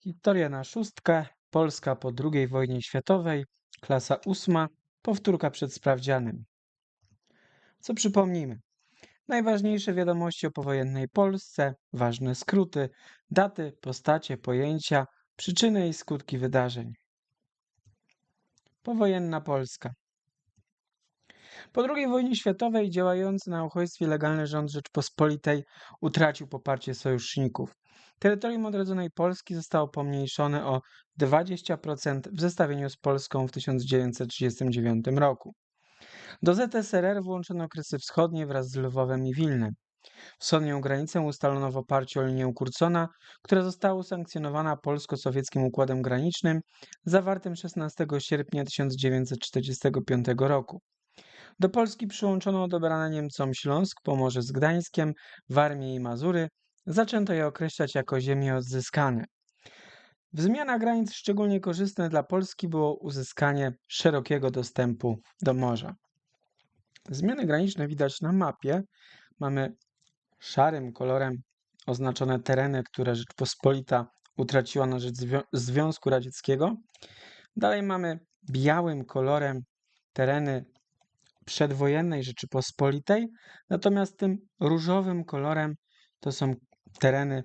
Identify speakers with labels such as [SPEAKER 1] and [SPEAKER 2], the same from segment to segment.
[SPEAKER 1] Historia na szóstkę. Polska po II wojnie światowej. Klasa ósma. Powtórka przed sprawdzianem. Co przypomnimy? Najważniejsze wiadomości o powojennej Polsce, ważne skróty, daty, postacie, pojęcia, przyczyny i skutki wydarzeń. Powojenna Polska. Po II wojnie światowej działający na uchodźstwie legalny rząd Rzeczpospolitej utracił poparcie sojuszników. Terytorium odrodzonej Polski zostało pomniejszone o 20% w zestawieniu z Polską w 1939 roku. Do ZSRR włączono Kresy Wschodnie wraz z Lwowem i Wilnem. Wschodnią granicę ustalono w oparciu o linię Kurcona, która została usankcjonowana polsko-sowieckim układem granicznym zawartym 16 sierpnia 1945 roku. Do Polski przyłączono odebrane Niemcom Śląsk, Pomorze z Gdańskiem, Warmię i Mazury. Zaczęto je określać jako ziemie odzyskane. W zmianach granic szczególnie korzystne dla Polski było uzyskanie szerokiego dostępu do morza. Zmiany graniczne widać na mapie. Mamy szarym kolorem oznaczone tereny, które Rzeczpospolita utraciła na rzecz Zwią- Związku Radzieckiego. Dalej mamy białym kolorem tereny przedwojennej Rzeczypospolitej, natomiast tym różowym kolorem to są tereny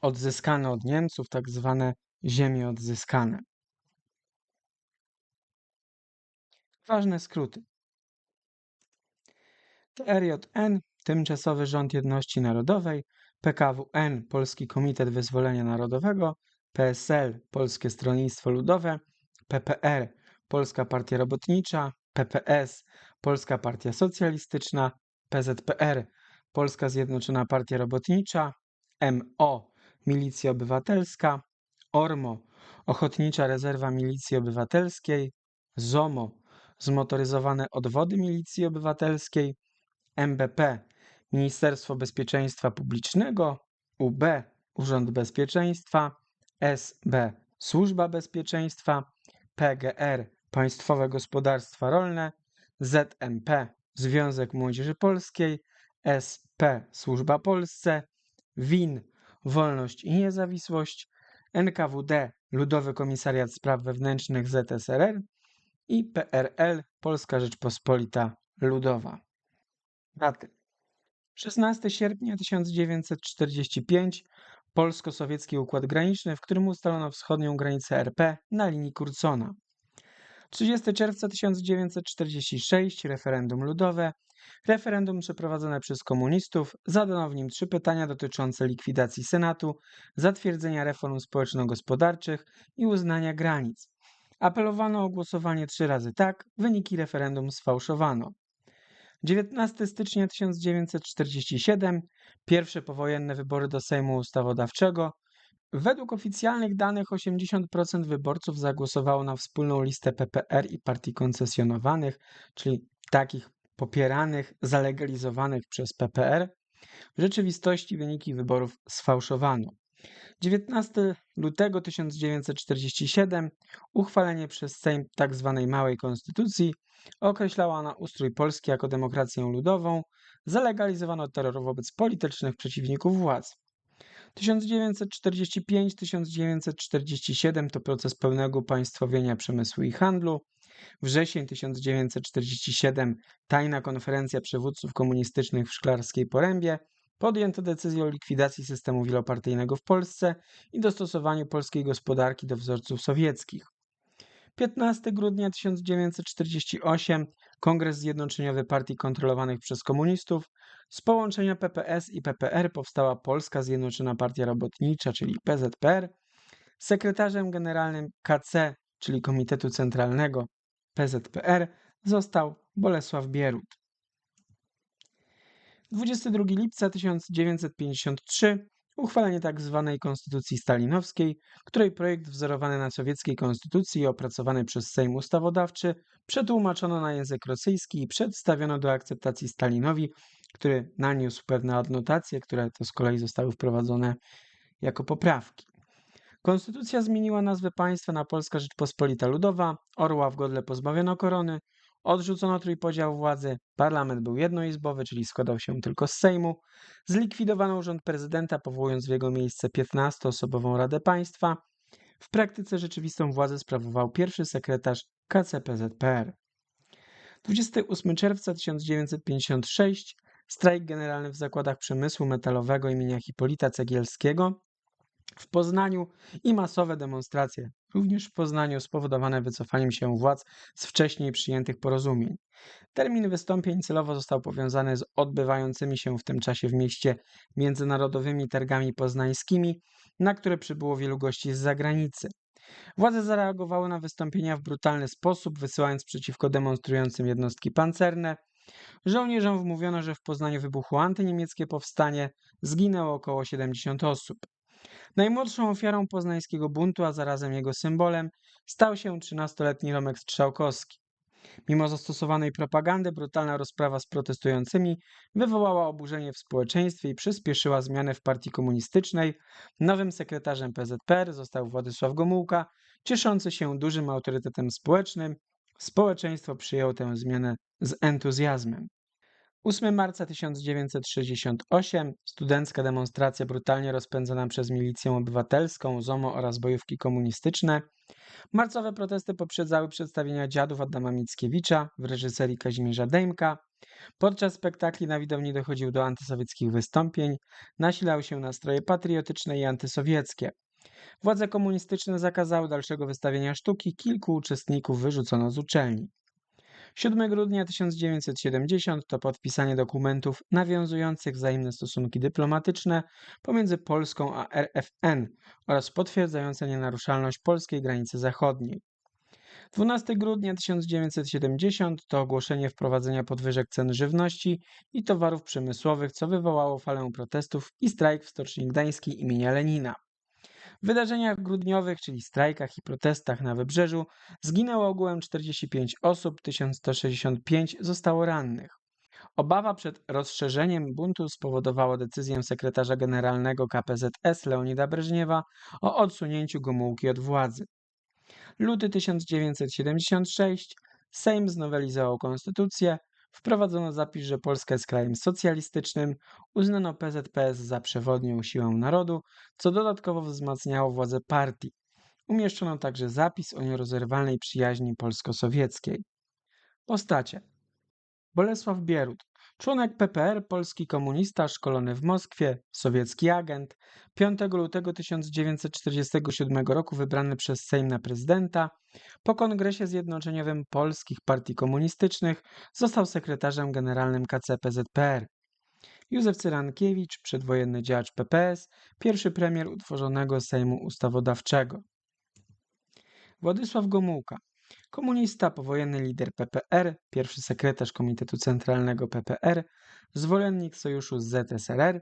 [SPEAKER 1] odzyskane od Niemców, tak zwane ziemie odzyskane. Ważne skróty. TRJN Tymczasowy Rząd Jedności Narodowej, PKWN Polski Komitet Wyzwolenia Narodowego, PSL Polskie Stronnictwo Ludowe, PPR Polska Partia Robotnicza, PPS Polska Partia Socjalistyczna, PZPR Polska Zjednoczona Partia Robotnicza, MO Milicja Obywatelska, ORMO Ochotnicza Rezerwa Milicji Obywatelskiej, ZOMO Zmotoryzowane Odwody Milicji Obywatelskiej, MBP Ministerstwo Bezpieczeństwa Publicznego, UB Urząd Bezpieczeństwa, SB Służba Bezpieczeństwa, PGR Państwowe Gospodarstwa Rolne, ZMP Związek Młodzieży Polskiej, SP Służba Polsce, WIN Wolność i Niezawisłość, NKWD Ludowy Komisariat Spraw Wewnętrznych ZSRR i PRL Polska Rzeczpospolita Ludowa. Daty. 16 sierpnia 1945 Polsko-sowiecki układ graniczny, w którym ustalono wschodnią granicę RP na linii Kurcona. 30 czerwca 1946 referendum ludowe. Referendum przeprowadzone przez komunistów. Zadano w nim trzy pytania dotyczące likwidacji Senatu, zatwierdzenia reform społeczno-gospodarczych i uznania granic. Apelowano o głosowanie trzy razy tak, wyniki referendum sfałszowano. 19 stycznia 1947 pierwsze powojenne wybory do Sejmu Ustawodawczego. Według oficjalnych danych 80% wyborców zagłosowało na wspólną listę PPR i partii koncesjonowanych, czyli takich popieranych, zalegalizowanych przez PPR. W rzeczywistości wyniki wyborów sfałszowano. 19 lutego 1947 uchwalenie przez Sejm tzw. Małej Konstytucji określała ona ustrój Polski jako demokrację ludową, zalegalizowano terror wobec politycznych przeciwników władz. 1945-1947 to proces pełnego państwowienia przemysłu i handlu. Wrzesień 1947 tajna konferencja przywódców komunistycznych w Szklarskiej Porębie. Podjęto decyzję o likwidacji systemu wielopartyjnego w Polsce i dostosowaniu polskiej gospodarki do wzorców sowieckich. 15 grudnia 1948 Kongres Zjednoczeniowy Partii kontrolowanych przez komunistów. Z połączenia PPS i PPR powstała Polska Zjednoczona Partia Robotnicza, czyli PZPR. Sekretarzem generalnym KC, czyli Komitetu Centralnego PZPR, został Bolesław Bierut. 22 lipca 1953 uchwalenie tzw. Konstytucji Stalinowskiej, której projekt wzorowany na sowieckiej konstytucji i opracowany przez Sejm Ustawodawczy przetłumaczono na język rosyjski i przedstawiono do akceptacji Stalinowi, który naniósł pewne adnotacje, które to z kolei zostały wprowadzone jako poprawki. Konstytucja zmieniła nazwę państwa na Polska Rzeczpospolita Ludowa, orła w godle pozbawiono korony, Odrzucono trójpodział władzy, parlament był jednoizbowy, czyli składał się tylko z Sejmu, zlikwidowano urząd prezydenta, powołując w jego miejsce 15-osobową Radę Państwa. W praktyce rzeczywistą władzę sprawował pierwszy sekretarz KCPZPR. 28 czerwca 1956 strajk generalny w zakładach przemysłu metalowego imienia Hipolita Cegielskiego w Poznaniu i masowe demonstracje, również w Poznaniu spowodowane wycofaniem się władz z wcześniej przyjętych porozumień. Termin wystąpień celowo został powiązany z odbywającymi się w tym czasie w mieście międzynarodowymi targami poznańskimi, na które przybyło wielu gości z zagranicy. Władze zareagowały na wystąpienia w brutalny sposób, wysyłając przeciwko demonstrującym jednostki pancerne. Żołnierzom wmówiono, że w Poznaniu wybuchło antyniemieckie powstanie, zginęło około 70 osób. Najmłodszą ofiarą poznańskiego buntu, a zarazem jego symbolem, stał się 13-letni Romek Strzałkowski. Mimo zastosowanej propagandy, brutalna rozprawa z protestującymi wywołała oburzenie w społeczeństwie i przyspieszyła zmianę w partii komunistycznej. Nowym sekretarzem PZPR został Władysław Gomułka, cieszący się dużym autorytetem społecznym. Społeczeństwo przyjęło tę zmianę z entuzjazmem. 8 marca 1968 studencka demonstracja brutalnie rozpędzona przez milicję obywatelską, ZOMO oraz bojówki komunistyczne. Marcowe protesty poprzedzały przedstawienia dziadów Adama Mickiewicza w reżyserii Kazimierza Dejmka. Podczas spektakli na widowni dochodził do antysowieckich wystąpień, nasilały się nastroje patriotyczne i antysowieckie. Władze komunistyczne zakazały dalszego wystawienia sztuki, kilku uczestników wyrzucono z uczelni. 7 grudnia 1970 to podpisanie dokumentów nawiązujących wzajemne stosunki dyplomatyczne pomiędzy Polską a RFN oraz potwierdzające nienaruszalność polskiej granicy zachodniej. 12 grudnia 1970 to ogłoszenie wprowadzenia podwyżek cen żywności i towarów przemysłowych, co wywołało falę protestów i strajk w Stoczni Gdańskiej imienia Lenina. W wydarzeniach grudniowych, czyli strajkach i protestach na wybrzeżu, zginęło ogółem 45 osób, 1165 zostało rannych. Obawa przed rozszerzeniem buntu spowodowała decyzję sekretarza generalnego KPZS Leonida Breżniewa o odsunięciu Gomułki od władzy. Luty 1976 Sejm znowelizował konstytucję, Wprowadzono zapis, że Polska jest krajem socjalistycznym, uznano PZPS za przewodnią siłę narodu, co dodatkowo wzmacniało władzę partii. Umieszczono także zapis o nierozerwalnej przyjaźni polsko-sowieckiej. Postacie Bolesław Bierut, członek PPR, polski komunista, szkolony w Moskwie, sowiecki agent, 5 lutego 1947 roku wybrany przez Sejm na prezydenta, po Kongresie Zjednoczeniowym Polskich Partii Komunistycznych został sekretarzem generalnym KCPZPR. Józef Cyrankiewicz, przedwojenny działacz PPS, pierwszy premier utworzonego Sejmu Ustawodawczego. Władysław Gomułka, komunista, powojenny lider PPR, pierwszy sekretarz Komitetu Centralnego PPR, zwolennik sojuszu z ZSRR,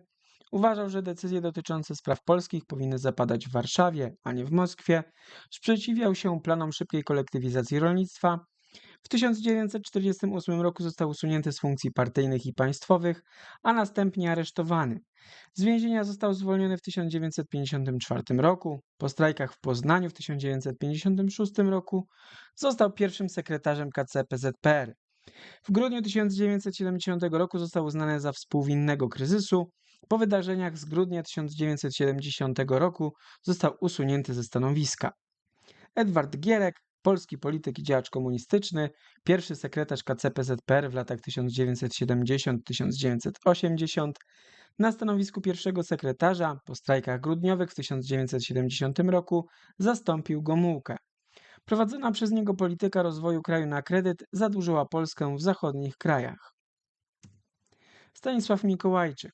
[SPEAKER 1] Uważał, że decyzje dotyczące spraw polskich powinny zapadać w Warszawie, a nie w Moskwie. Sprzeciwiał się planom szybkiej kolektywizacji rolnictwa. W 1948 roku został usunięty z funkcji partyjnych i państwowych, a następnie aresztowany. Z więzienia został zwolniony w 1954 roku. Po strajkach w Poznaniu w 1956 roku został pierwszym sekretarzem KCPZPR. W grudniu 1970 roku został uznany za współwinnego kryzysu. Po wydarzeniach z grudnia 1970 roku został usunięty ze stanowiska. Edward Gierek, polski polityk i działacz komunistyczny, pierwszy sekretarz KCPZPR w latach 1970-1980, na stanowisku pierwszego sekretarza po strajkach grudniowych w 1970 roku zastąpił Gomułkę. Prowadzona przez niego polityka rozwoju kraju na kredyt zadłużyła Polskę w zachodnich krajach. Stanisław Mikołajczyk,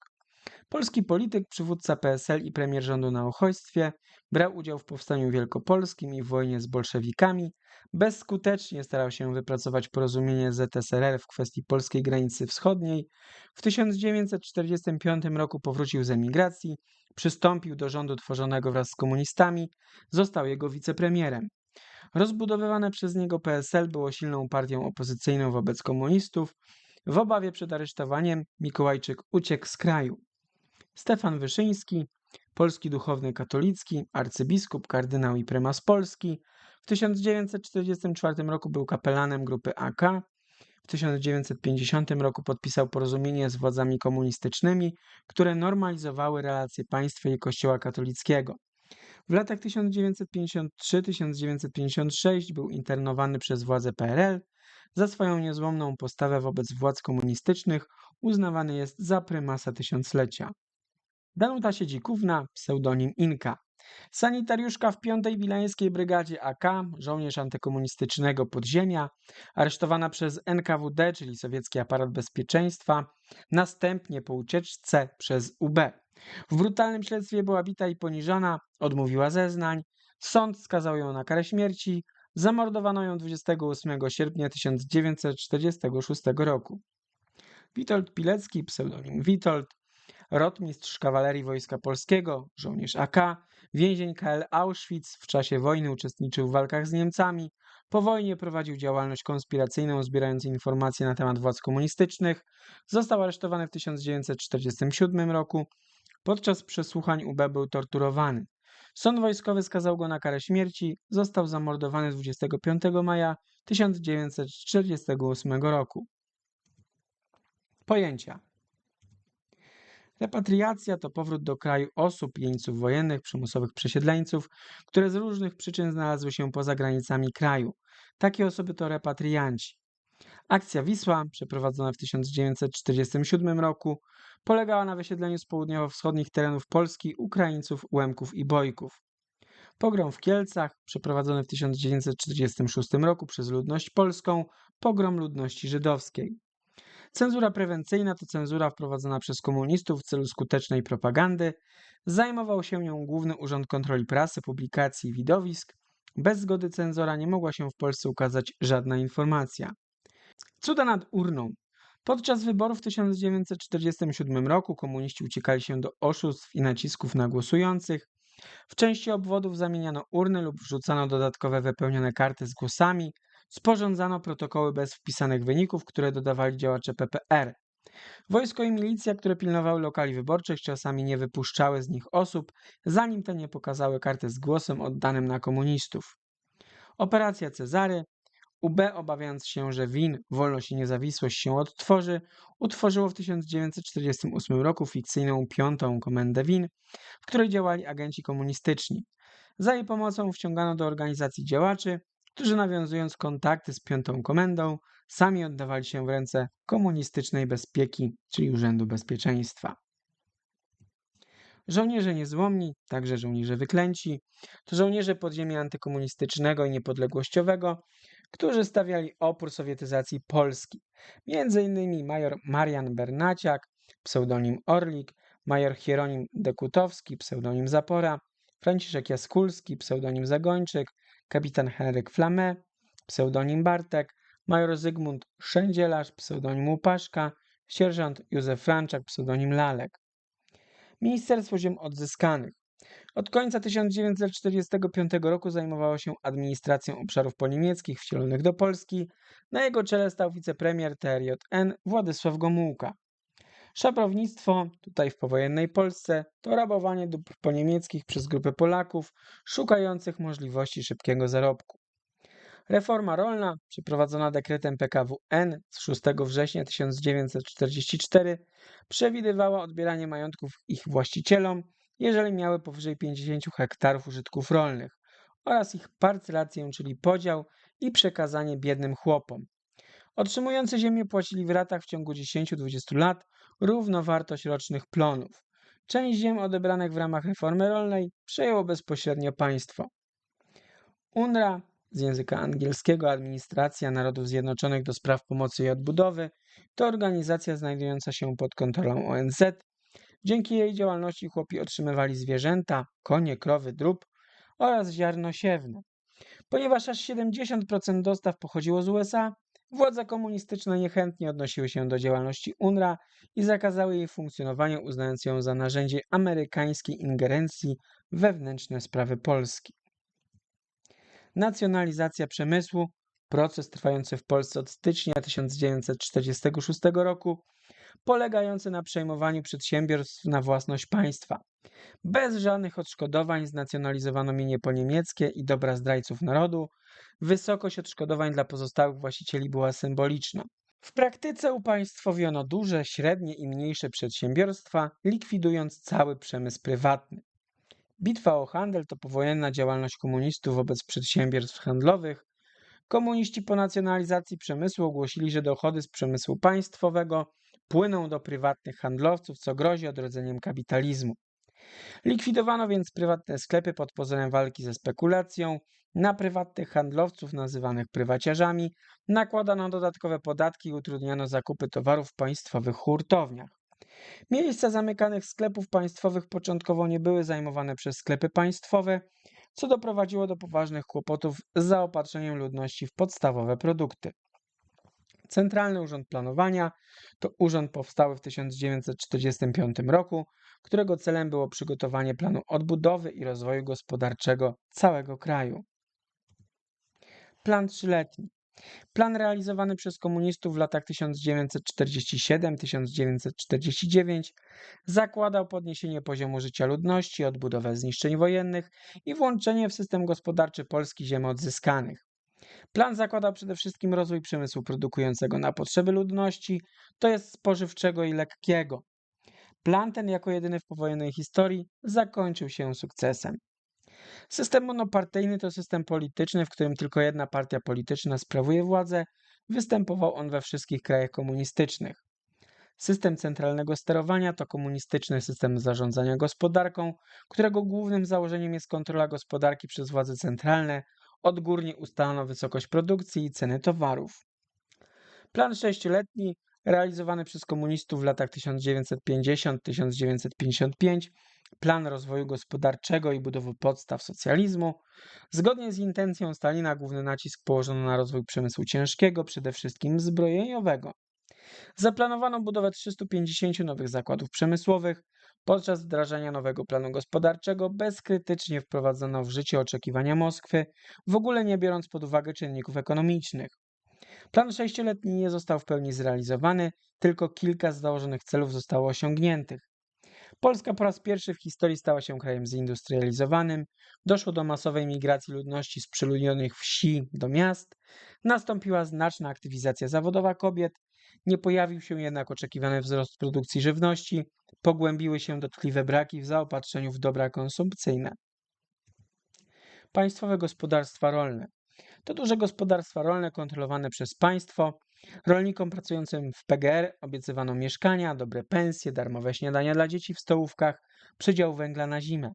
[SPEAKER 1] Polski polityk, przywódca PSL i premier rządu na uchodźstwie, brał udział w powstaniu wielkopolskim i w wojnie z bolszewikami, bezskutecznie starał się wypracować porozumienie ZSRR w kwestii polskiej granicy wschodniej. W 1945 roku powrócił z emigracji, przystąpił do rządu tworzonego wraz z komunistami, został jego wicepremierem. Rozbudowywane przez niego PSL było silną partią opozycyjną wobec komunistów. W obawie przed aresztowaniem Mikołajczyk uciekł z kraju. Stefan Wyszyński, polski duchowny katolicki, arcybiskup, kardynał i prymas Polski. W 1944 roku był kapelanem grupy AK. W 1950 roku podpisał porozumienie z władzami komunistycznymi, które normalizowały relacje państwa i Kościoła katolickiego. W latach 1953-1956 był internowany przez władze PRL. Za swoją niezłomną postawę wobec władz komunistycznych uznawany jest za prymasa tysiąclecia. Danuta Siedzikówna, pseudonim Inka. Sanitariuszka w 5 Wileńskiej Brygadzie AK, żołnierz antykomunistycznego podziemia, aresztowana przez NKWD, czyli sowiecki aparat bezpieczeństwa, następnie po ucieczce przez UB. W brutalnym śledztwie była bita i poniżana, odmówiła zeznań, sąd skazał ją na karę śmierci, zamordowano ją 28 sierpnia 1946 roku. Witold Pilecki, pseudonim Witold, rotmistrz kawalerii Wojska Polskiego, żołnierz AK, więzień KL Auschwitz, w czasie wojny uczestniczył w walkach z Niemcami, po wojnie prowadził działalność konspiracyjną, zbierając informacje na temat władz komunistycznych, został aresztowany w 1947 roku, podczas przesłuchań UB był torturowany. Sąd wojskowy skazał go na karę śmierci, został zamordowany 25 maja 1948 roku. Pojęcia Repatriacja to powrót do kraju osób, jeńców wojennych, przymusowych przesiedleńców, które z różnych przyczyn znalazły się poza granicami kraju. Takie osoby to repatrianci. Akcja Wisła, przeprowadzona w 1947 roku, polegała na wysiedleniu z południowo-wschodnich terenów Polski Ukraińców, Łemków i Bojków. Pogrom w Kielcach, przeprowadzony w 1946 roku przez ludność polską, pogrom ludności żydowskiej. Cenzura prewencyjna to cenzura wprowadzona przez komunistów w celu skutecznej propagandy. Zajmował się nią Główny Urząd Kontroli Prasy, Publikacji i Widowisk. Bez zgody cenzora nie mogła się w Polsce ukazać żadna informacja. Cuda nad urną. Podczas wyborów w 1947 roku komuniści uciekali się do oszustw i nacisków na głosujących. W części obwodów zamieniano urny lub wrzucano dodatkowe wypełnione karty z głosami. Sporządzano protokoły bez wpisanych wyników, które dodawali działacze PPR. Wojsko i milicja, które pilnowały lokali wyborczych, czasami nie wypuszczały z nich osób, zanim te nie pokazały karty z głosem oddanym na komunistów. Operacja Cezary. UB, obawiając się, że WIN, wolność i niezawisłość się odtworzy, utworzyło w 1948 roku fikcyjną piątą komendę WIN, w której działali agenci komunistyczni. Za jej pomocą wciągano do organizacji działaczy, którzy nawiązując kontakty z piątą komendą, sami oddawali się w ręce komunistycznej bezpieki, czyli Urzędu Bezpieczeństwa. Żołnierze niezłomni, także żołnierze wyklęci, to żołnierze podziemia antykomunistycznego i niepodległościowego, którzy stawiali opór sowietyzacji Polski. Między innymi major Marian Bernaciak, pseudonim Orlik, major Hieronim Dekutowski, pseudonim Zapora, Franciszek Jaskulski, pseudonim Zagończyk, kapitan Henryk Flamme, pseudonim Bartek, major Zygmunt Szędzielarz, pseudonim Łupaszka, sierżant Józef Franczak, pseudonim Lalek. Ministerstwo Ziem Odzyskanych. Od końca 1945 roku zajmowało się administracją obszarów poniemieckich wcielonych do Polski. Na jego czele stał wicepremier TRJN Władysław Gomułka. Szabrownictwo, tutaj w powojennej Polsce, to rabowanie dóbr poniemieckich przez grupy Polaków szukających możliwości szybkiego zarobku. Reforma rolna, przeprowadzona dekretem PKWN z 6 września 1944, przewidywała odbieranie majątków ich właścicielom, jeżeli miały powyżej 50 hektarów użytków rolnych, oraz ich parcelację, czyli podział i przekazanie biednym chłopom. Otrzymujący ziemię płacili w ratach w ciągu 10-20 lat równowartość rocznych plonów. Część ziem odebranych w ramach reformy rolnej przejęło bezpośrednio państwo. UNRWA z języka angielskiego Administracja Narodów Zjednoczonych do Spraw Pomocy i Odbudowy to organizacja znajdująca się pod kontrolą ONZ. Dzięki jej działalności chłopi otrzymywali zwierzęta, konie, krowy, drób oraz ziarno siewne. Ponieważ aż 70% dostaw pochodziło z USA, Władze komunistyczne niechętnie odnosiły się do działalności UNRWA i zakazały jej funkcjonowania, uznając ją za narzędzie amerykańskiej ingerencji wewnętrzne sprawy Polski. Nacjonalizacja przemysłu, proces trwający w Polsce od stycznia 1946 roku, polegający na przejmowaniu przedsiębiorstw na własność państwa. Bez żadnych odszkodowań znacjonalizowano mienie poniemieckie i dobra zdrajców narodu, Wysokość odszkodowań dla pozostałych właścicieli była symboliczna. W praktyce upaństwowiono duże, średnie i mniejsze przedsiębiorstwa, likwidując cały przemysł prywatny. Bitwa o handel to powojenna działalność komunistów wobec przedsiębiorstw handlowych. Komuniści po nacjonalizacji przemysłu ogłosili, że dochody z przemysłu państwowego płyną do prywatnych handlowców, co grozi odrodzeniem kapitalizmu. Likwidowano więc prywatne sklepy pod pozorem walki ze spekulacją, na prywatnych handlowców nazywanych prywaciarzami nakładano dodatkowe podatki i utrudniano zakupy towarów w państwowych hurtowniach. Miejsca zamykanych sklepów państwowych początkowo nie były zajmowane przez sklepy państwowe, co doprowadziło do poważnych kłopotów z zaopatrzeniem ludności w podstawowe produkty. Centralny Urząd Planowania to urząd powstały w 1945 roku, którego celem było przygotowanie planu odbudowy i rozwoju gospodarczego całego kraju. Plan trzyletni. Plan realizowany przez komunistów w latach 1947-1949 zakładał podniesienie poziomu życia ludności, odbudowę zniszczeń wojennych i włączenie w system gospodarczy Polski ziem odzyskanych. Plan zakładał przede wszystkim rozwój przemysłu produkującego na potrzeby ludności, to jest spożywczego i lekkiego. Plan ten, jako jedyny w powojennej historii, zakończył się sukcesem. System monopartyjny to system polityczny, w którym tylko jedna partia polityczna sprawuje władzę. Występował on we wszystkich krajach komunistycznych. System centralnego sterowania to komunistyczny system zarządzania gospodarką, którego głównym założeniem jest kontrola gospodarki przez władze centralne. Odgórnie ustalano wysokość produkcji i ceny towarów. Plan sześcioletni, realizowany przez komunistów w latach 1950-1955, plan rozwoju gospodarczego i budowy podstaw socjalizmu. Zgodnie z intencją Stalina główny nacisk położono na rozwój przemysłu ciężkiego, przede wszystkim zbrojeniowego. Zaplanowano budowę 350 nowych zakładów przemysłowych. Podczas wdrażania nowego planu gospodarczego bezkrytycznie wprowadzono w życie oczekiwania Moskwy, w ogóle nie biorąc pod uwagę czynników ekonomicznych. Plan sześcioletni nie został w pełni zrealizowany, tylko kilka z założonych celów zostało osiągniętych. Polska po raz pierwszy w historii stała się krajem zindustrializowanym, doszło do masowej migracji ludności z przeludnionych wsi do miast, nastąpiła znaczna aktywizacja zawodowa kobiet, nie pojawił się jednak oczekiwany wzrost produkcji żywności, pogłębiły się dotkliwe braki w zaopatrzeniu w dobra konsumpcyjne. Państwowe gospodarstwa rolne. To duże gospodarstwa rolne kontrolowane przez państwo. Rolnikom pracującym w PGR obiecywano mieszkania, dobre pensje, darmowe śniadania dla dzieci w stołówkach, przydział węgla na zimę.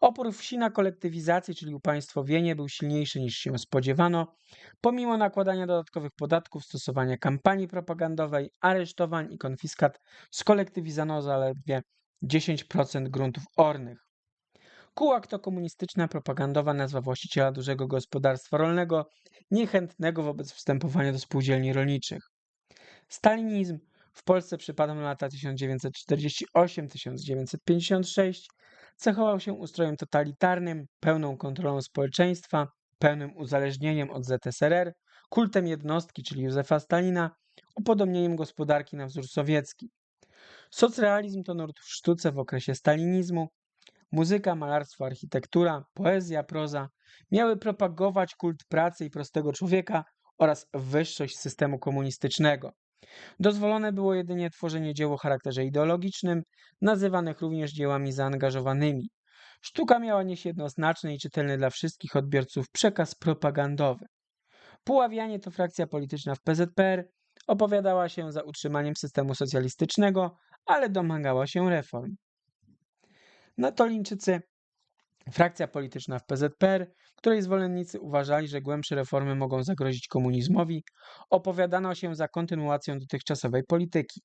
[SPEAKER 1] Opór wsi na kolektywizację, czyli upaństwowienie, był silniejszy niż się spodziewano, pomimo nakładania dodatkowych podatków, stosowania kampanii propagandowej, aresztowań i konfiskat, skolektywizowano zaledwie 10% gruntów ornych. Kułak to komunistyczna propagandowa nazwa właściciela dużego gospodarstwa rolnego, niechętnego wobec wstępowania do spółdzielni rolniczych. Stalinizm w Polsce przypadał na lata 1948-1956, cechował się ustrojem totalitarnym, pełną kontrolą społeczeństwa, pełnym uzależnieniem od ZSRR, kultem jednostki, czyli Józefa Stalina, upodobnieniem gospodarki na wzór sowiecki. Socrealizm to nurt w sztuce w okresie stalinizmu, Muzyka, malarstwo, architektura, poezja, proza miały propagować kult pracy i prostego człowieka oraz wyższość systemu komunistycznego. Dozwolone było jedynie tworzenie dzieł o charakterze ideologicznym, nazywanych również dziełami zaangażowanymi. Sztuka miała nieść jednoznaczny i czytelny dla wszystkich odbiorców przekaz propagandowy. Puławianie to frakcja polityczna w PZPR, opowiadała się za utrzymaniem systemu socjalistycznego, ale domagała się reform. Natolińczycy, frakcja polityczna w PZPR, której zwolennicy uważali, że głębsze reformy mogą zagrozić komunizmowi, opowiadano się za kontynuacją dotychczasowej polityki.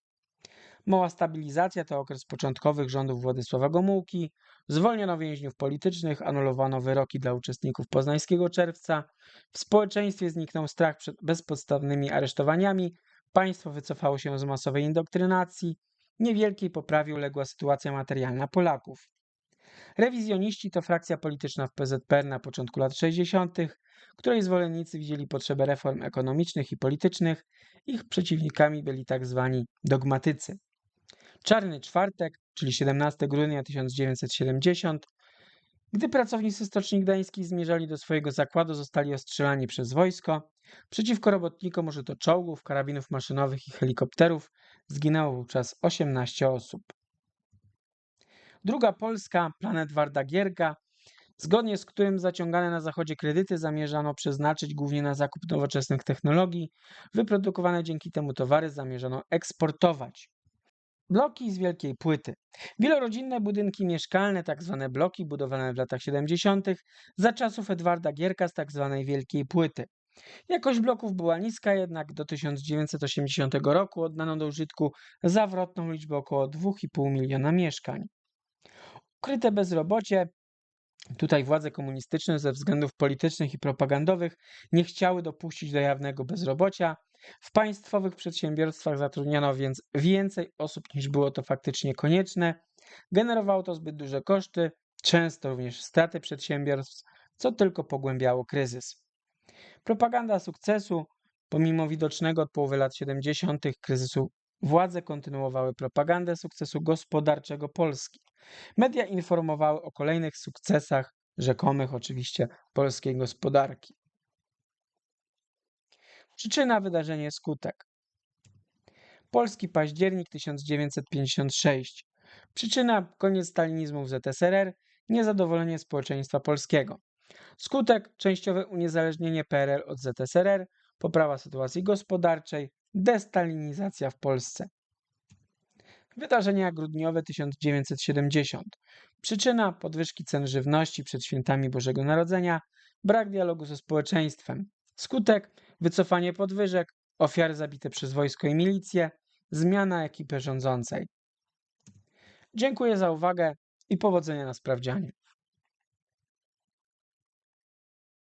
[SPEAKER 1] Mała stabilizacja to okres początkowych rządów Władysława Gomułki, zwolniono więźniów politycznych, anulowano wyroki dla uczestników poznańskiego czerwca, w społeczeństwie zniknął strach przed bezpodstawnymi aresztowaniami, państwo wycofało się z masowej indoktrynacji, niewielkiej poprawie uległa sytuacja materialna Polaków. Rewizjoniści to frakcja polityczna w PZPR na początku lat 60., której zwolennicy widzieli potrzebę reform ekonomicznych i politycznych. Ich przeciwnikami byli tak zwani dogmatycy. Czarny Czwartek, czyli 17 grudnia 1970, Gdy pracownicy Stoczni Gdańskiej zmierzali do swojego zakładu, zostali ostrzelani przez wojsko. Przeciwko robotnikom użyto czołgów, karabinów maszynowych i helikopterów. Zginęło wówczas 18 osób. Druga Polska, plan Edwarda Gierka, zgodnie z którym zaciągane na zachodzie kredyty zamierzano przeznaczyć głównie na zakup nowoczesnych technologii, wyprodukowane dzięki temu towary zamierzano eksportować. Bloki z wielkiej płyty. Wielorodzinne budynki mieszkalne, tak zwane bloki, budowane w latach 70. za czasów Edwarda Gierka z tak zwanej wielkiej płyty. Jakość bloków była niska, jednak do 1980 roku oddano do użytku zawrotną liczbę około 2,5 miliona mieszkań. Ukryte bezrobocie. Tutaj władze komunistyczne ze względów politycznych i propagandowych nie chciały dopuścić do jawnego bezrobocia. W państwowych przedsiębiorstwach zatrudniano więc więcej osób niż było to faktycznie konieczne. Generowało to zbyt duże koszty, często również straty przedsiębiorstw, co tylko pogłębiało kryzys. Propaganda sukcesu. Pomimo widocznego od połowy lat 70. kryzysu, władze kontynuowały propagandę sukcesu gospodarczego Polski. Media informowały o kolejnych sukcesach, rzekomych oczywiście, polskiej gospodarki. Przyczyna wydarzenie skutek. Polski październik 1956. Przyczyna koniec stalinizmu w ZSRR, niezadowolenie społeczeństwa polskiego. Skutek częściowe uniezależnienie PRL od ZSRR, poprawa sytuacji gospodarczej, destalinizacja w Polsce. Wydarzenia grudniowe 1970. Przyczyna podwyżki cen żywności przed świętami Bożego Narodzenia, brak dialogu ze społeczeństwem. Skutek wycofanie podwyżek, ofiary zabite przez wojsko i milicję, zmiana ekipy rządzącej. Dziękuję za uwagę i powodzenia na sprawdzianie.